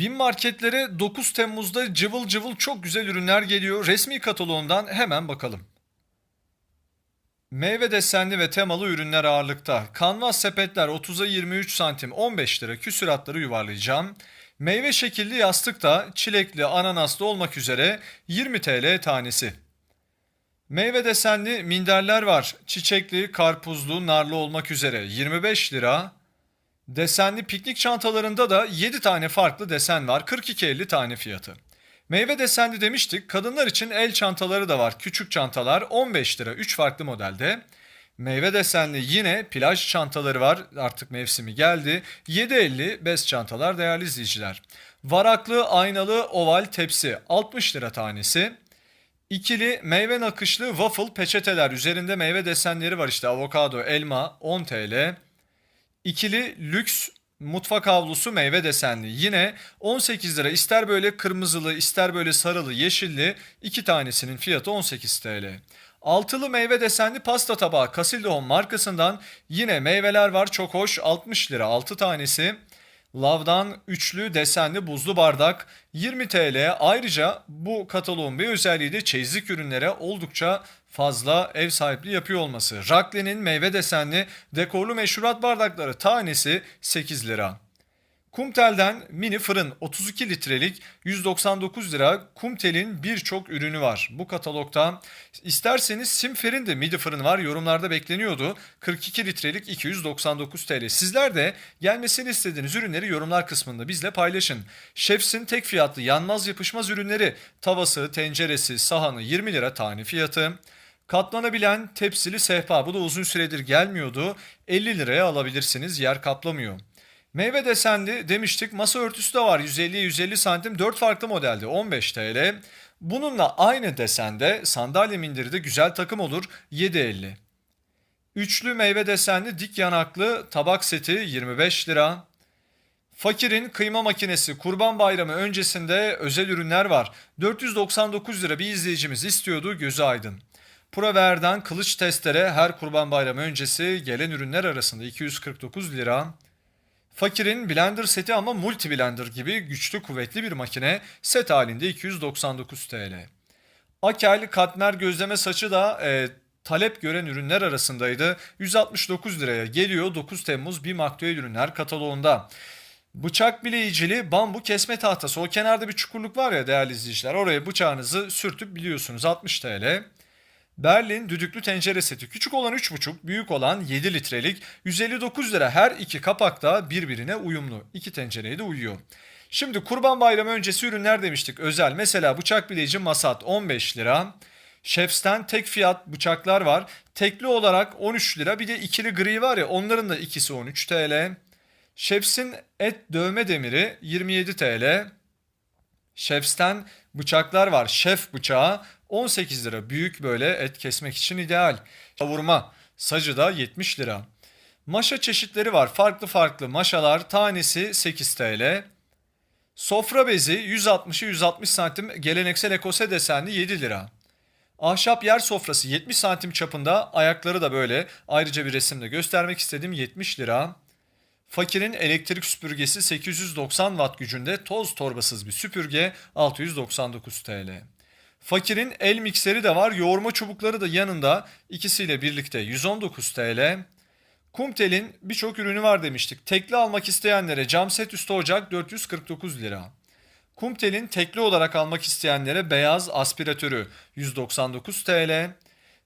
Bin marketlere 9 Temmuz'da cıvıl cıvıl çok güzel ürünler geliyor. Resmi kataloğundan hemen bakalım. Meyve desenli ve temalı ürünler ağırlıkta. Kanvas sepetler 30'a 23 santim 15 lira küsuratları yuvarlayacağım. Meyve şekilli yastık da çilekli, ananaslı olmak üzere 20 TL tanesi. Meyve desenli minderler var. Çiçekli, karpuzlu, narlı olmak üzere 25 lira. Desenli piknik çantalarında da 7 tane farklı desen var. 42.50 tane fiyatı. Meyve desenli demiştik. Kadınlar için el çantaları da var. Küçük çantalar 15 lira 3 farklı modelde. Meyve desenli yine plaj çantaları var. Artık mevsimi geldi. 7.50 bez çantalar değerli izleyiciler. Varaklı, aynalı, oval tepsi 60 lira tanesi. İkili meyve nakışlı waffle peçeteler üzerinde meyve desenleri var işte avokado, elma 10 TL. İkili lüks mutfak havlusu meyve desenli. Yine 18 lira ister böyle kırmızılı ister böyle sarılı yeşilli iki tanesinin fiyatı 18 TL. Altılı meyve desenli pasta tabağı Casilda Home markasından yine meyveler var çok hoş 60 lira 6 tanesi. Lav'dan üçlü desenli buzlu bardak 20 TL. Ayrıca bu kataloğun bir özelliği de çeyizlik ürünlere oldukça fazla ev sahipliği yapıyor olması. Rakle'nin meyve desenli dekorlu meşrubat bardakları tanesi 8 lira. Kumtel'den mini fırın 32 litrelik 199 lira. Kumtel'in birçok ürünü var bu katalogda. İsterseniz Simfer'in de midi fırını var. Yorumlarda bekleniyordu. 42 litrelik 299 TL. Sizler de gelmesini istediğiniz ürünleri yorumlar kısmında bizle paylaşın. Şefs'in tek fiyatlı yanmaz yapışmaz ürünleri tavası, tenceresi, sahanı 20 lira tane fiyatı. Katlanabilen tepsili sehpa bu da uzun süredir gelmiyordu. 50 liraya alabilirsiniz yer kaplamıyor. Meyve desenli demiştik masa örtüsü de var 150-150 santim 4 farklı modelde 15 TL. Bununla aynı desende sandalye minderi de güzel takım olur 7.50. Üçlü meyve desenli dik yanaklı tabak seti 25 lira. Fakirin kıyma makinesi Kurban Bayramı öncesinde özel ürünler var. 499 lira bir izleyicimiz istiyordu gözü aydın. Prover'den kılıç testere her Kurban Bayramı öncesi gelen ürünler arasında 249 lira. Fakirin blender seti ama multi blender gibi güçlü kuvvetli bir makine set halinde 299 TL. Akel katmer gözleme saçı da e, talep gören ürünler arasındaydı. 169 liraya geliyor 9 Temmuz BİM aktüel ürünler kataloğunda. Bıçak bileyicili bambu kesme tahtası. O kenarda bir çukurluk var ya değerli izleyiciler. Oraya bıçağınızı sürtüp biliyorsunuz 60 TL. Berlin düdüklü tencere seti. Küçük olan 3,5, büyük olan 7 litrelik. 159 lira her iki kapak da birbirine uyumlu. İki tencereye de uyuyor. Şimdi Kurban Bayramı öncesi ürünler demiştik özel. Mesela bıçak bileyici Masat 15 lira. Chefs'ten tek fiyat bıçaklar var. Tekli olarak 13 lira. Bir de ikili gri var ya onların da ikisi 13 TL. Chefs'in et dövme demiri 27 TL. Chefs'ten bıçaklar var. Şef bıçağı 18 lira. Büyük böyle et kesmek için ideal. Kavurma sacı da 70 lira. Maşa çeşitleri var. Farklı farklı maşalar tanesi 8 TL. Sofra bezi 160'ı 160 santim geleneksel ekose desenli 7 lira. Ahşap yer sofrası 70 santim çapında ayakları da böyle ayrıca bir resimde göstermek istedim 70 lira. Fakirin elektrik süpürgesi 890 watt gücünde toz torbasız bir süpürge 699 TL. Fakirin el mikseri de var. Yoğurma çubukları da yanında. İkisiyle birlikte 119 TL. Kumtel'in birçok ürünü var demiştik. Tekli almak isteyenlere cam set üstü ocak 449 lira. Kumtel'in tekli olarak almak isteyenlere beyaz aspiratörü 199 TL.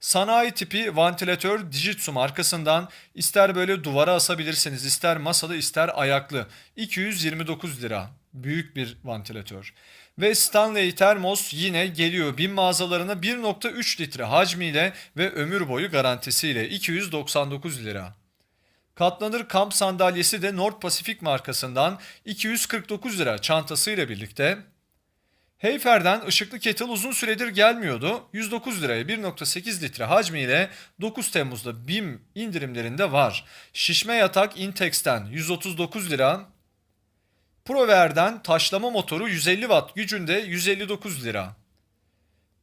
Sanayi tipi vantilatör Dijitsu markasından ister böyle duvara asabilirsiniz ister masalı ister ayaklı 229 lira. Büyük bir vantilatör. Ve Stanley termos yine geliyor. BİM mağazalarına 1.3 litre hacmiyle ve ömür boyu garantisiyle 299 lira. Katlanır kamp sandalyesi de North Pacific markasından 249 lira çantasıyla birlikte. Heyfer'den ışıklı kettle uzun süredir gelmiyordu. 109 liraya 1.8 litre hacmiyle 9 Temmuz'da BİM indirimlerinde var. Şişme yatak Intex'ten 139 lira. Prover'den taşlama motoru 150 watt gücünde 159 lira.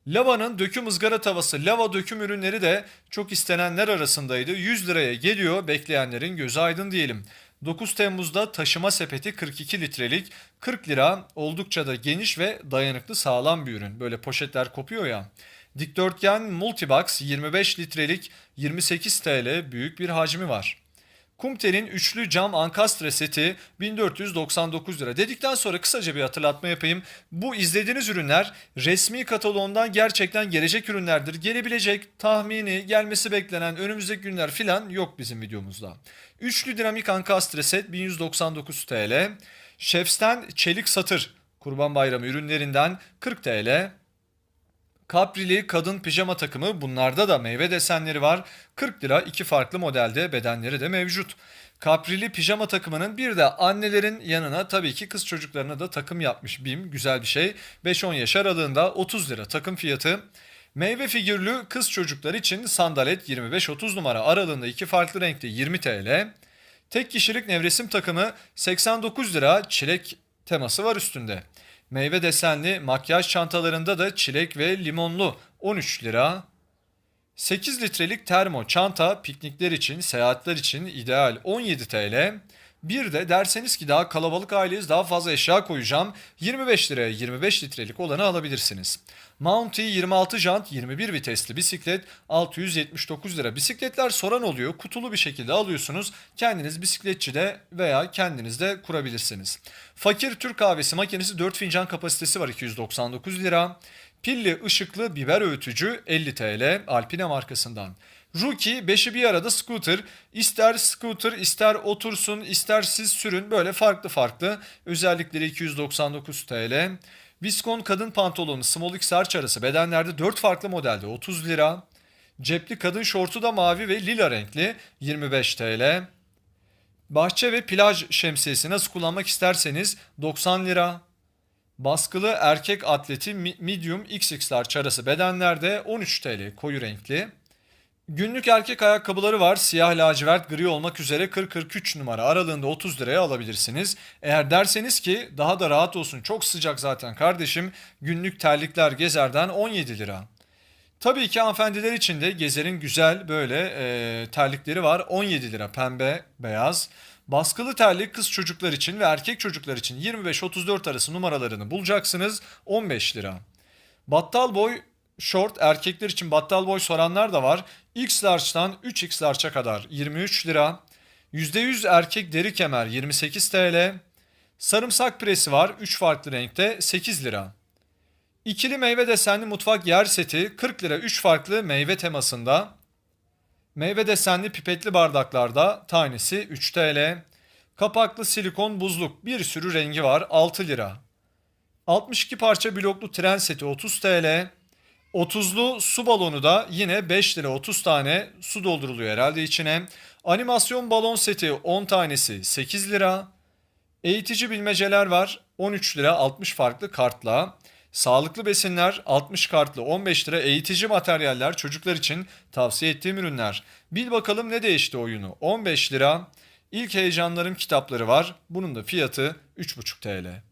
Lava'nın döküm ızgara tavası, lava döküm ürünleri de çok istenenler arasındaydı. 100 liraya geliyor bekleyenlerin gözü aydın diyelim. 9 Temmuz'da taşıma sepeti 42 litrelik 40 lira oldukça da geniş ve dayanıklı sağlam bir ürün. Böyle poşetler kopuyor ya. Dikdörtgen Multibox 25 litrelik 28 TL büyük bir hacmi var. Kumtel'in üçlü cam ankastre seti 1499 lira. Dedikten sonra kısaca bir hatırlatma yapayım. Bu izlediğiniz ürünler resmi kataloğundan gerçekten gelecek ürünlerdir. Gelebilecek, tahmini, gelmesi beklenen önümüzdeki günler filan yok bizim videomuzda. Üçlü dinamik ankastre set 1199 TL. Şefsten çelik satır Kurban Bayramı ürünlerinden 40 TL. Kaprili kadın pijama takımı bunlarda da meyve desenleri var. 40 lira iki farklı modelde bedenleri de mevcut. Kaprili pijama takımının bir de annelerin yanına tabii ki kız çocuklarına da takım yapmış BİM. Güzel bir şey. 5-10 yaş aralığında 30 lira takım fiyatı. Meyve figürlü kız çocuklar için sandalet 25-30 numara aralığında iki farklı renkte 20 TL. Tek kişilik nevresim takımı 89 lira çilek teması var üstünde. Meyve desenli makyaj çantalarında da çilek ve limonlu 13 lira. 8 litrelik termo çanta piknikler için, seyahatler için ideal 17 TL. Bir de derseniz ki daha kalabalık aileyiz daha fazla eşya koyacağım 25 liraya 25 litrelik olanı alabilirsiniz. Mounty 26 jant 21 vitesli bisiklet 679 lira. Bisikletler soran oluyor kutulu bir şekilde alıyorsunuz kendiniz bisikletçide veya kendiniz de kurabilirsiniz. Fakir Türk kahvesi makinesi 4 fincan kapasitesi var 299 lira. Pilli ışıklı biber öğütücü 50 TL Alpine markasından. Rookie 5'i bir arada scooter. İster scooter ister otursun ister siz sürün böyle farklı farklı. Özellikleri 299 TL. Viskon kadın pantolonu Small XR çarası bedenlerde 4 farklı modelde 30 lira. Cepli kadın şortu da mavi ve lila renkli 25 TL. Bahçe ve plaj şemsiyesi nasıl kullanmak isterseniz 90 lira. Baskılı erkek atleti medium XX'lar çarası bedenlerde 13 TL koyu renkli. Günlük erkek ayakkabıları var. Siyah lacivert gri olmak üzere 40-43 numara aralığında 30 liraya alabilirsiniz. Eğer derseniz ki daha da rahat olsun çok sıcak zaten kardeşim günlük terlikler gezerden 17 lira. Tabii ki hanımefendiler için de Gezer'in güzel böyle e, terlikleri var. 17 lira pembe, beyaz. Baskılı terlik kız çocuklar için ve erkek çocuklar için 25-34 arası numaralarını bulacaksınız. 15 lira. Battal boy short erkekler için battal boy soranlar da var. X large'dan 3X large'a kadar 23 lira. %100 erkek deri kemer 28 TL. Sarımsak presi var 3 farklı renkte 8 lira. İkili meyve desenli mutfak yer seti 40 lira 3 farklı meyve temasında. Meyve desenli pipetli bardaklarda tanesi 3 TL. Kapaklı silikon buzluk bir sürü rengi var 6 lira. 62 parça bloklu tren seti 30 TL. 30'lu su balonu da yine 5 lira 30 tane su dolduruluyor herhalde içine. Animasyon balon seti 10 tanesi 8 lira. Eğitici bilmeceler var 13 lira 60 farklı kartla. Sağlıklı besinler 60 kartlı 15 lira eğitici materyaller çocuklar için tavsiye ettiğim ürünler. Bil bakalım ne değişti oyunu 15 lira. İlk heyecanlarım kitapları var. Bunun da fiyatı 3,5 TL.